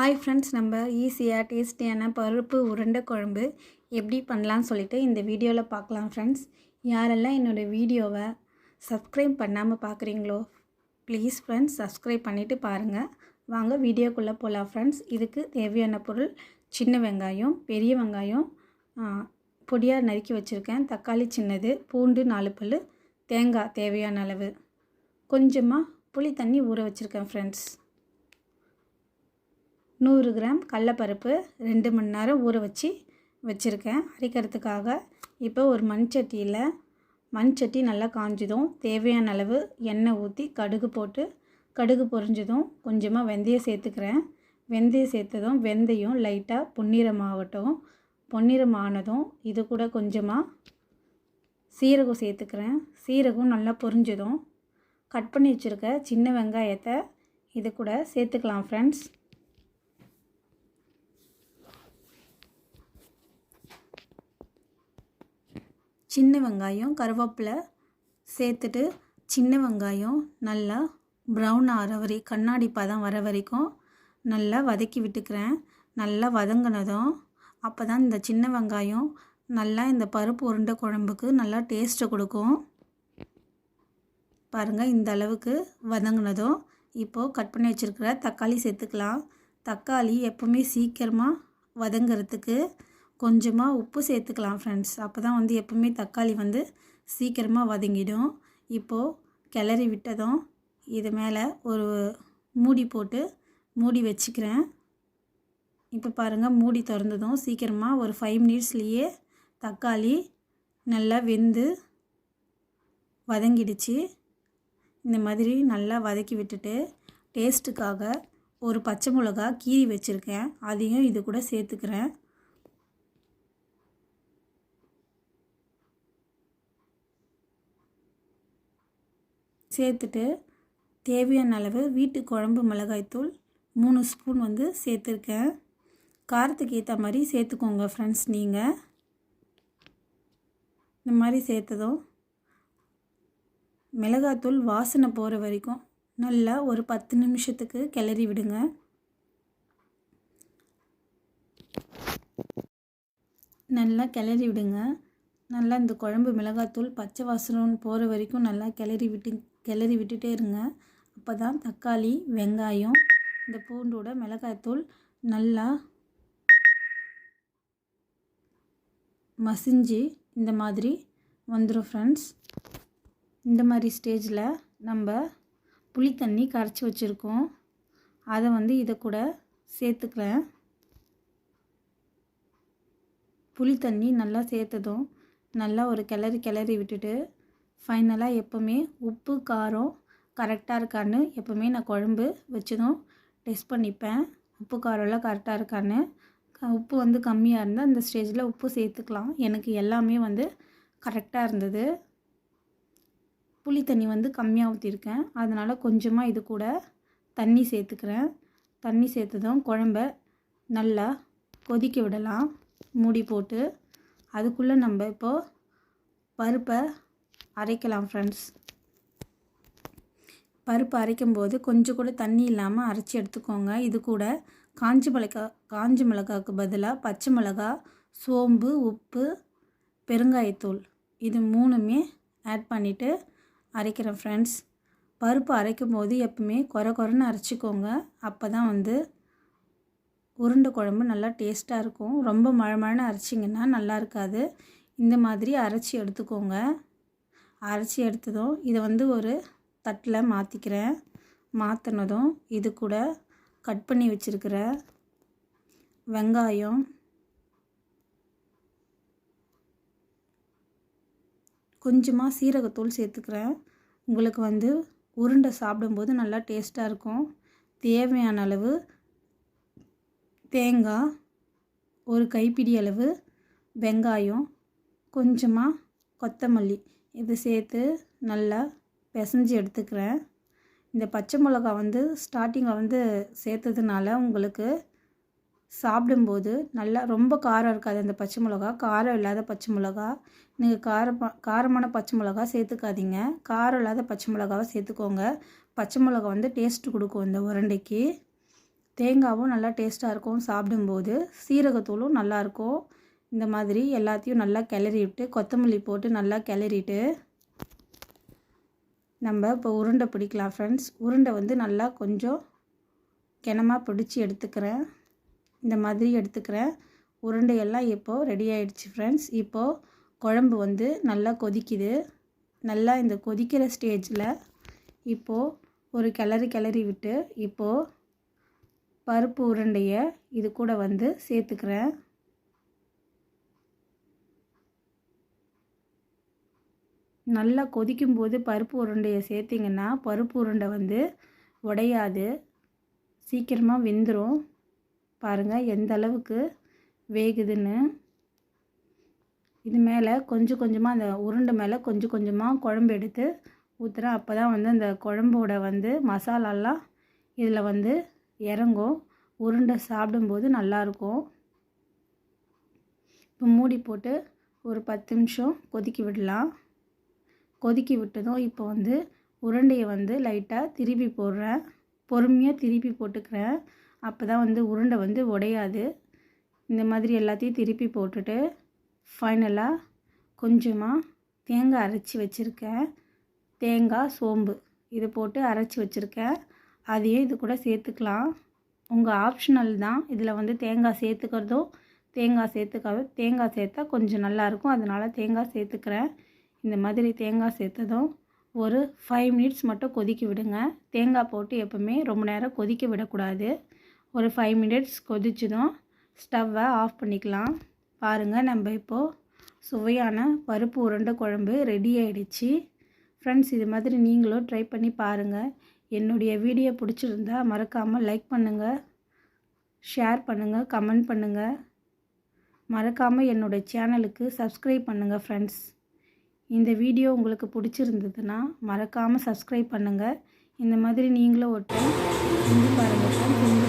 Hi friends நம்ம ஈஸியாக டேஸ்டியான பருப்பு உருண்டை குழம்பு எப்படி பண்ணலான்னு சொல்லிட்டு இந்த வீடியோவில் பார்க்கலாம் ஃப்ரெண்ட்ஸ் யாரெல்லாம் என்னோடய வீடியோவை சப்ஸ்கிரைப் பண்ணாமல் பார்க்குறீங்களோ ப்ளீஸ் ஃப்ரெண்ட்ஸ் சப்ஸ்கிரைப் பண்ணிவிட்டு பாருங்கள் வாங்க வீடியோக்குள்ளே போகலாம் ஃப்ரெண்ட்ஸ் இதுக்கு தேவையான பொருள் சின்ன வெங்காயம் பெரிய வெங்காயம் பொடியாக நறுக்கி வச்சுருக்கேன். தக்காளி சின்னது பூண்டு நாலு பல் தேங்காய் தேவையான அளவு. கொஞ்சமாக புளி தண்ணி ஊற வச்சுருக்கேன் ஃப்ரெண்ட்ஸ் நூறு கிராம் கடலப்பருப்பு ரெண்டு மணி நேரம் ஊற வச்சு வச்சுருக்கேன். அரைக்கிறதுக்காக இப்போ ஒரு மண் சட்டியில் மண் சட்டி நல்லா காஞ்சதும் தேவையான அளவு எண்ணெய் ஊற்றி கடுகு போட்டு கடுகு பொரிஞ்சதும் கொஞ்சமாக வெந்தயம் சேர்த்துக்கிறேன். வெந்தயம் சேர்த்ததும் வெந்தயம் லைட்டாக பொன்னிறமாகட்டும். பொன்னிறம் ஆனதும் இது கூட கொஞ்சமாக சீரகம் சேர்த்துக்கிறேன். சீரகம் நல்லா பொரிஞ்சதும் கட் பண்ணி வச்சுருக்க சின்ன வெங்காயத்தை இது கூட சேர்த்துக்கலாம் ஃப்ரெண்ட்ஸ் சின்ன வெங்காயம் கருவேப்பிலை சேர்த்துட்டு சின்ன வெங்காயம் நல்லா ப்ரௌன் ஆகிற வரை கண்ணாடி பதம் வர வரைக்கும் நல்லா வதக்கி விட்டுக்கிறேன். நல்லா வதங்கினதும் அப்போ தான் இந்த சின்ன வெங்காயம் நல்லா இந்த பருப்பு உருண்டை குழம்புக்கு நல்லா டேஸ்ட்டை கொடுக்கும். பாருங்கள் இந்த அளவுக்கு வதங்கினதும் இப்போது கட் பண்ணி வச்சுருக்கிற தக்காளி சேர்த்துக்கலாம். தக்காளி எப்போவுமே சீக்கிரமாக வதங்கிறதுக்கு கொஞ்சமாக உப்பு சேர்த்துக்கலாம் ஃப்ரெண்ட்ஸ் அப்போ தான் வந்து எப்போவுமே தக்காளி வந்து சீக்கிரமாக வதங்கிடும். இப்போது கிளறி விட்டதும் இது மேலே ஒரு மூடி போட்டு மூடி வச்சுக்கிறேன். இப்போ பாருங்கள் மூடி திறந்ததும் சீக்கிரமாக ஒரு ஃபைவ் மினிட்ஸ்லேயே தக்காளி நல்லா வெந்து வதங்கிடுச்சு. இந்த மாதிரி நல்லா வதக்கி விட்டுட்டு டேஸ்ட்டுக்காக ஒரு பச்சை மிளகா கீரி வச்சுருக்கேன். அதையும் இது கூட சேர்த்துக்கிறேன். சேர்த்துட்டு தேவையான அளவு வீட்டு குழம்பு மிளகாய்த்தூள் மூணு ஸ்பூன் வந்து சேர்த்துருக்கேன். காரத்துக்கு ஏற்ற மாதிரி சேர்த்துக்கோங்க ஃப்ரெண்ட்ஸ் நீங்கள் இந்த மாதிரி சேர்த்ததும் மிளகாத்தூள் வாசனை போகிற வரைக்கும் நல்லா ஒரு பத்து நிமிஷத்துக்கு கிளறி விடுங்க. நல்லா கிளறி விடுங்க. நல்லா இந்த குழம்பு மிளகாத்தூள் பச்சை வாசனம் போகிற வரைக்கும் நல்லா கிளறி விட்டு கிளறி விட்டுட்டே இருங்க. அப்போ தான் தக்காளி வெங்காயம் இந்த பூண்டோட மிளகாய்த்தூள் நல்லா மசிஞ்சு இந்த மாதிரி வந்துடும் ஃப்ரெண்ட்ஸ் இந்த மாதிரி ஸ்டேஜில் நம்ம புளி தண்ணி கரைச்சி வச்சுருக்கோம். அதை வந்து இதை கூட சேர்த்துக்கிறேன். புளி தண்ணி நல்லா சேர்த்ததும் நல்லா ஒரு கிளறி கிளறி விட்டுட்டு ஃபைனலாக எப்போவுமே உப்பு காரம் கரெக்டாக இருக்கான்னு எப்போவுமே நான் குழம்பு வச்சதும் டெஸ்ட் பண்ணிப்பேன். உப்பு காரம்லாம் கரெக்டாக இருக்கான்னு. உப்பு வந்து கம்மியாக இருந்தால் அந்த ஸ்டேஜில் உப்பு சேர்த்துக்கலாம். எனக்கு எல்லாமே வந்து கரெக்டாக இருந்தது. புளி தண்ணி வந்து கம்மியாக ஊற்றிருக்கேன் அதனால் கொஞ்சமாக இது கூட தண்ணி சேர்த்துக்கிறேன். தண்ணி சேர்த்ததும் குழம்ப நல்லா கொதிக்க விடலாம். மூடி போட்டு அதுக்குள்ளே நம்ம இப்போது பருப்பை அரைக்கலாம் ஃப்ரெண்ட்ஸ் பருப்பு அரைக்கும்போது கொஞ்சம் கூட தண்ணி இல்லாமல் அரைச்சி எடுத்துக்கோங்க. இது கூட காஞ்சி மிளகா காஞ்சி மிளகாவுக்கு பதிலாக பச்சை மிளகா சோம்பு உப்பு பெருங்காயத்தூள். இது மூணுமே ஆட் பண்ணிவிட்டு அரைக்கிறேன் ஃப்ரெண்ட்ஸ் பருப்பு அரைக்கும் போது எப்பவுமே குறை குறைன்னு அரைச்சிக்கோங்க. அப்போ தான் வந்து உருண்டை குழம்பு நல்லா டேஸ்ட்டாக இருக்கும். ரொம்ப மழை மழைன்னு அரைச்சிங்கன்னா நல்லா இருக்காது. இந்த மாதிரி அரைச்சி எடுத்துக்கோங்க. அரைச்சி எடுத்ததும் இதை வந்து ஒரு தட்டில் மாற்றிக்கிறேன் மாற்றினதும் இது கூட கட் பண்ணி வச்சுருக்கிற வெங்காயம் கொஞ்சமாக சீரகத்தூள் சேர்த்துக்கிறேன். உங்களுக்கு வந்து உருண்டை சாப்பிடும்போது நல்லா டேஸ்ட்டாக இருக்கும். தேவையான அளவு தேங்காய் ஒரு கைப்பிடி அளவு வெங்காயம் கொஞ்சமாக கொத்தமல்லி. இது சேர்த்து நல்லா பிசைஞ்சு எடுத்துக்கிறேன். இந்த பச்சை மிளகா வந்து ஸ்டார்டிங்கில் வந்து சேர்த்ததுனால உங்களுக்கு சாப்பிடும்போது நல்லா ரொம்ப காரம் இருக்காது அந்த பச்சை மிளகா. காரம் இல்லாத பச்சை மிளகா. நீங்கள் காரம் காரமான பச்சை மிளகா சேர்த்துக்காதீங்க. காரம் இல்லாத பச்சை மிளகாவை சேர்த்துக்கோங்க. பச்சை மிளகா வந்து டேஸ்ட்டு கொடுக்கும் இந்த உரண்டைக்கு. தேங்காவும் நல்லா டேஸ்ட்டாக இருக்கும் சாப்பிடும்போது. சீரகத்தூளும் நல்லாயிருக்கும் இந்த மாதிரி எல்லாத்தையும் நல்லா கிளறி விட்டு கொத்தமல்லி போட்டு நல்லா கிளறிட்டு நம்ம இப்போ உருண்டை பிடிக்கலாம் ஃப்ரெண்ட்ஸ் உருண்டை வந்து நல்லா கொஞ்சம் கிணமாக பிடிச்சி எடுத்துக்கிறேன். இந்த மாதிரி எடுத்துக்கிறேன். உருண்டையெல்லாம் இப்போது ரெடி ஆகிடுச்சு ஃப்ரெண்ட்ஸ் இப்போது குழம்பு வந்து நல்லா கொதிக்குது. நல்லா இந்த கொதிக்கிற ஸ்டேஜில் இப்போது ஒரு கிளறி கிளறி விட்டு இப்போது பருப்பு உருண்டையை இது கூட வந்து சேர்த்துக்கிறேன். நல்லா கொதிக்கும்போது பருப்பு உருண்டையை சேர்த்திங்கன்னா பருப்பு உருண்டை வந்து உடையாது. சீக்கிரமாக வெந்துடும் பாருங்கள் எந்த அளவுக்கு வேகுதுன்னு. இது மேலே கொஞ்சம் கொஞ்சமாக அந்த உருண்டை மேலே கொஞ்சம் கொஞ்சமாக குழம்பு எடுத்து ஊற்றுறேன் அப்போ தான் வந்து அந்த குழம்போட வந்து மசாலாலாம் இதில் வந்து இறங்கும். உருண்டை சாப்பிடும்போது நல்லாயிருக்கும். இப்போ மூடி போட்டு ஒரு பத்து நிமிஷம் கொதிக்க விடலாம். கொதிக்க விட்டதும் இப்போ வந்து உருண்டையை வந்து லைட்டாக திருப்பி போடுறேன். பொறுமையாக திருப்பி போட்டுக்கிறேன். அப்போ தான் வந்து உருண்டை வந்து உடையாது. இந்த மாதிரி எல்லாத்தையும் திருப்பி போட்டுட்டு ஃபைனலாக கொஞ்சமாக தேங்காய் அரைச்சி வச்சுருக்கேன். தேங்காய் சோம்பு இது போட்டு அரைச்சி வச்சுருக்கேன். அதையும் இது கூட சேர்த்துக்கலாம். உங்கள் ஆப்ஷனல் தான். இதில் வந்து தேங்காய் சேர்த்துக்கிறதும் தேங்காய் சேர்த்துக்காது. தேங்காய் சேர்த்தா கொஞ்சம் நல்லாயிருக்கும் அதனால் தேங்காய் சேர்த்துக்கிறேன். இந்த மாதிரி தேங்காய் சேர்த்ததும் ஒரு ஃபைவ் மினிட்ஸ் மட்டும் கொதிக்க விடுங்க. தேங்காய் போட்டு எப்போவுமே ரொம்ப நேரம் கொதிக்க விடக்கூடாது. ஒரு ஃபைவ் மினிட்ஸ் கொதிச்சதும் ஸ்டவ்வை ஆஃப் பண்ணிக்கலாம். பாருங்கள் நம்ம இப்போது சுவையான பருப்பு உருண்டை குழம்பு ரெடி ஆகிடுச்சு ஃப்ரெண்ட்ஸ் இது மாதிரி நீங்களும் ட்ரை பண்ணி பாருங்கள் என்னுடைய வீடியோ பிடிச்சிருந்தா மறக்காமல் லைக் பண்ணுங்கள் ஷேர் பண்ணுங்கள் கமெண்ட் பண்ணுங்கள் மறக்காமல் என்னோடய சேனலுக்கு சப்ஸ்கிரைப் பண்ணுங்கள் ஃப்ரெண்ட்ஸ் இந்த வீடியோ உங்களுக்கு பிடிச்சிருந்ததுன்னா மறக்காமல் சப்ஸ்கிரைப் பண்ணுங்கள் இந்த மாதிரி நீங்களும் ஒரு டைம் செஞ்சு பாருங்கள் செஞ்சு